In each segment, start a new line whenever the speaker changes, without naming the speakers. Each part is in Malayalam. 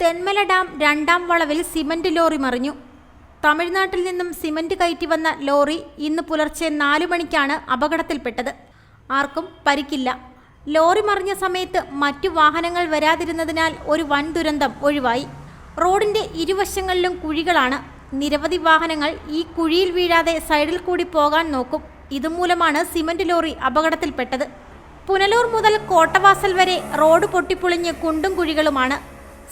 തെന്മല ഡാം രണ്ടാം വളവിൽ സിമന്റ് ലോറി മറിഞ്ഞു. തമിഴ്നാട്ടിൽ നിന്നും സിമന്റ് കയറ്റി വന്ന ലോറി ഇന്ന് പുലർച്ചെ നാലു മണിക്കാണ് അപകടത്തിൽപ്പെട്ടത്. ആർക്കും പരിക്കില്ല. ലോറി മറിഞ്ഞ സമയത്ത് മറ്റു വാഹനങ്ങൾ വരാതിരുന്നതിനാൽ ഒരു വൻ ദുരന്തം ഒഴിവായി. റോഡിന്റെ ഇരുവശങ്ങളിലും കുഴികളാണ്. നിരവധി വാഹനങ്ങൾ ഈ കുഴിയിൽ വീഴാതെ സൈഡിൽ കൂടി പോകാൻ നോക്കും. ഇതുമൂലമാണ് സിമന്റ് ലോറി അപകടത്തിൽപ്പെട്ടത്. പുനലൂർ മുതൽ കോട്ടവാസൽ വരെ റോഡ് പൊട്ടിപ്പൊളിഞ്ഞ് കുണ്ടും കുഴികളുമാണ്.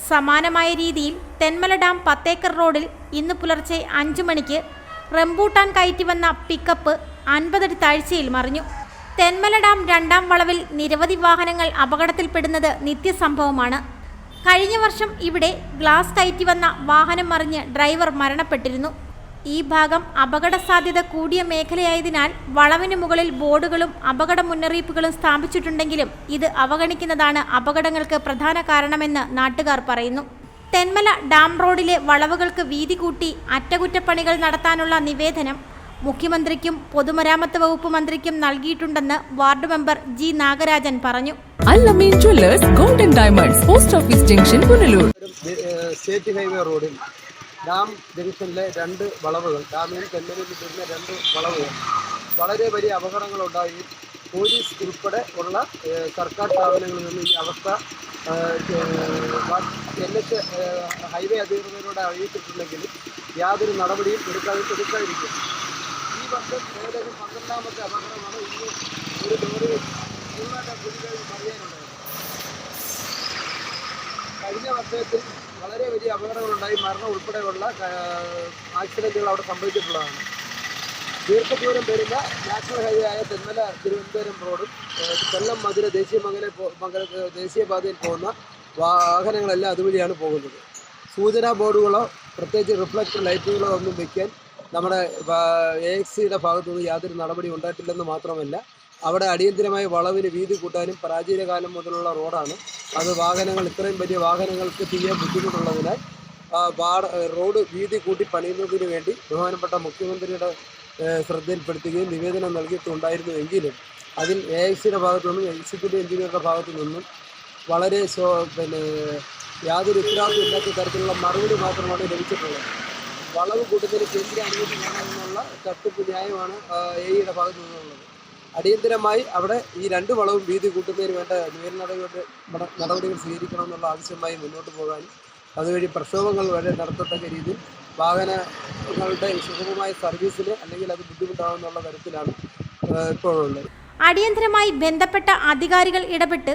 സമാനമായ രീതിയിൽ തെന്മല ഡാം പത്തേക്കർ റോഡിൽ ഇന്ന് പുലർച്ചെ അഞ്ചു മണിക്ക് റംബൂട്ടാൻ കയറ്റി വന്ന പിക്കപ്പ് അൻപതടി താഴ്ചയിൽ മറിഞ്ഞു. തെന്മല ഡാം രണ്ടാം വളവിൽ നിരവധി വാഹനങ്ങൾ അപകടത്തിൽപ്പെടുന്നത് നിത്യസംഭവമാണ്. കഴിഞ്ഞ വർഷം ഇവിടെ ഗ്ലാസ് കയറ്റി വന്ന വാഹനം മറിഞ്ഞ് ഡ്രൈവർ മരണപ്പെട്ടിരുന്നു. ഈ ഭാഗം അപകട സാധ്യത കൂടിയ മേഖലയായതിനാൽ വളവിന് മുകളിൽ ബോർഡുകളും അപകട മുന്നറിയിപ്പുകളും സ്ഥാപിച്ചിട്ടുണ്ടെങ്കിലും ഇത് അവഗണിക്കുന്നതാണ് അപകടങ്ങൾക്ക് പ്രധാന കാരണമെന്ന് നാട്ടുകാർ പറയുന്നു. തെന്മല ഡാം റോഡിലെ വളവുകൾക്ക് വീതി കൂട്ടി അറ്റകുറ്റപ്പണികൾ നടത്താനുള്ള നിവേദനം മുഖ്യമന്ത്രിക്കും പൊതുമരാമത്ത് വകുപ്പ് മന്ത്രിക്കും നൽകിയിട്ടുണ്ടെന്ന് വാർഡ് മെമ്പർ ജി നാഗരാജൻ പറഞ്ഞു.
Allameen jewellers golden diamonds post office junction Punalur.
State highway റോഡിൽ ഡാം ജംഗ്ഷനിലെ രണ്ട് വളവുകൾ ഡാമിനും തെന്മലയിൽ വരുന്ന രണ്ട് വളവുകൾ. വളരെ വലിയ അപകടങ്ങൾ ഉണ്ടായി പോലീസ് ഉൾപ്പെടെ ഉള്ള സർക്കാർ സ്ഥാപനങ്ങളിൽ നിന്ന് ഈ അവസ്ഥ എൻ എച്ച് ഹൈവേ അധികൃതരോട് അറിയിച്ചിട്ടുണ്ടെങ്കിലും യാതൊരു നടപടിയും എടുക്കാതെ എടുക്കാതിരിക്കും. ഈ വർഷം ഏകദേശം പന്ത്രണ്ടാമത്തെ അപകടമാണ് ഇന്ന് ഒരു ലോറി പൂർണ പുതിയതായി മറിയാനുണ്ടായത് കഴിഞ്ഞ വർഷത്തിൽ വളരെ വലിയ അപകടങ്ങളുണ്ടായി. മരണം ഉൾപ്പെടെയുള്ള ആക്സിഡന്റുകൾ അവിടെ സംഭവിച്ചിട്ടുള്ളതാണ്. ദീർഘദൂരം വരുന്ന നാഷണൽ ഹൈവേ ആയ തെന്മല തിരുവനന്തപുരം റോഡും കൊല്ലം മധുര ദേശീയ മംഗല മംഗല ദേശീയപാതയിൽ പോകുന്ന വാഹനങ്ങളെല്ലാം അതുവഴിയാണ് പോകുന്നത്. സൂചനാ ബോർഡുകളോ പ്രത്യേകിച്ച് റിഫ്ലക്ടർ ലൈറ്റുകളോ ഒന്നും വയ്ക്കാൻ നമ്മുടെ എ എക്സിയുടെ ഭാഗത്തുനിന്ന് യാതൊരു നടപടി ഉണ്ടായിട്ടില്ലെന്ന് മാത്രമല്ല അവിടെ അടിയന്തിരമായി വളവിന് വീതി കൂട്ടാനും പ്രാചീന കാലം മുതലുള്ള റോഡാണ്. അത് വാഹനങ്ങൾ ഇത്രയും വലിയ വാഹനങ്ങൾക്ക് ചെയ്യാൻ ബുദ്ധിമുട്ടുള്ളതിനാൽ റോഡ് വീതി കൂട്ടി പണിയുന്നതിന് വേണ്ടി ബഹുമാനപ്പെട്ട മുഖ്യമന്ത്രിയുടെ ശ്രദ്ധയിൽപ്പെടുത്തുകയും നിവേദനം നൽകിയിട്ടുണ്ടായിരുന്നു എങ്കിലും അതിൽ എ ഐ സിയുടെ ഭാഗത്തു നിന്നും എക്സിക്യൂട്ടീവ് എഞ്ചിനീയറുടെ ഭാഗത്തു നിന്നും വളരെ പിന്നെ യാതൊരു ഉത്തരവാദിത്വം ഇല്ലാത്ത തരത്തിലുള്ള മറുപടി മാത്രമാണ് ലഭിച്ചിട്ടുള്ളത്. വളവ് കൂട്ടുന്നതിന് കേന്ദ്ര അനുമതി വേണമെന്നുള്ള തട്ടിപ്പ് ന്യായമാണ് എ ഐയുടെ ഭാഗത്തു നിന്നുള്ളത്. അടിയന്തരമായി അവിടെ ഈ രണ്ട് വളവും വീതി കൂട്ടുന്നതിന് വേണ്ട നിവേദന നടപടി സ്വീകരിക്കണം നടപടികൾ സ്വീകരിക്കണമെന്നുള്ള ആവശ്യമായി മുന്നോട്ട് പോകാനും അതുവഴി പ്രക്ഷോഭങ്ങൾ വരെ നടത്തത്തക്ക രീതിയിൽ വാഹനങ്ങളുടെ സുഗമമായ സർവീസിന് അല്ലെങ്കിൽ അത് ബുദ്ധിമുട്ടാവുന്നുള്ള തരത്തിലാണ് ഇപ്പോഴുള്ളത്.
അടിയന്തരമായി ബന്ധപ്പെട്ട അധികാരികൾ ഇടപെട്ട്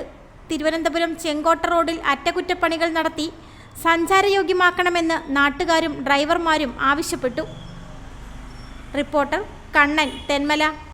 തിരുവനന്തപുരം ചെങ്കോട്ട റോഡിൽ അറ്റകുറ്റപ്പണികൾ നടത്തി സഞ്ചാരയോഗ്യമാക്കണമെന്ന് നാട്ടുകാരും ഡ്രൈവർമാരും ആവശ്യപ്പെട്ടു. റിപ്പോർട്ടർ കണ്ണൻ തെന്മല.